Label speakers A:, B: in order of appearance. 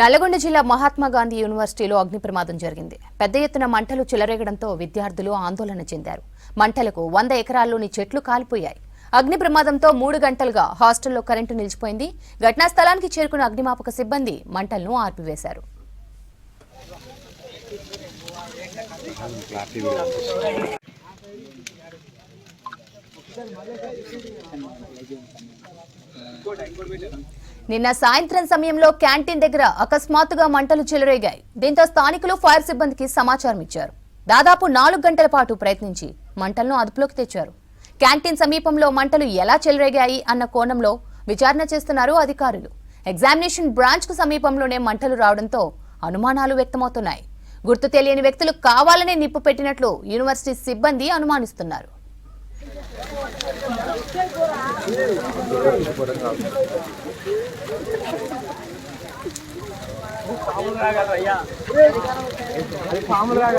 A: నల్గొండ జిల్లా మహాత్మా గాంధీ యూనివర్సిటీలో అగ్ని ప్రమాదం జరిగింది. పెద్ద ఎత్తున మంటలు చెలరేగడంతో విద్యార్థులు ఆందోళన చెందారు. మంటలకు వంద ఎకరాల్లోని చెట్లు కాలిపోయాయి. అగ్ని ప్రమాదంతో మూడు గంటలుగా హాస్టల్లో కరెంటు నిలిచిపోయింది. ఘటనా స్థలానికి చేరుకున్న అగ్నిమాపక సిబ్బంది మంటలను ఆర్పివేశారు. నిన్న సాయంత్రం సమయంలో క్యాంటీన్ దగ్గర అకస్మాత్తుగా మంటలు చెలరేగాయి. దీంతో స్థానికులు ఫైర్ సిబ్బందికి సమాచారం ఇచ్చారు. దాదాపు నాలుగు గంటల పాటు ప్రయత్నించి మంటలను అదుపులోకి తెచ్చారు. క్యాంటీన్ సమీపంలో మంటలు ఎలా చెలరేగాయి అన్న కోణంలో విచారణ చేస్తున్నారు అధికారులు. ఎగ్జామినేషన్ బ్రాంచ్కు సమీపంలోనే మంటలు రావడంతో అనుమానాలు వ్యక్తమవుతున్నాయి. గుర్తు తెలియని వ్యక్తులు కావాలనే నిప్పు పెట్టినట్లు యూనివర్సిటీ సిబ్బంది అనుమానిస్తున్నారు.
B: பாமராக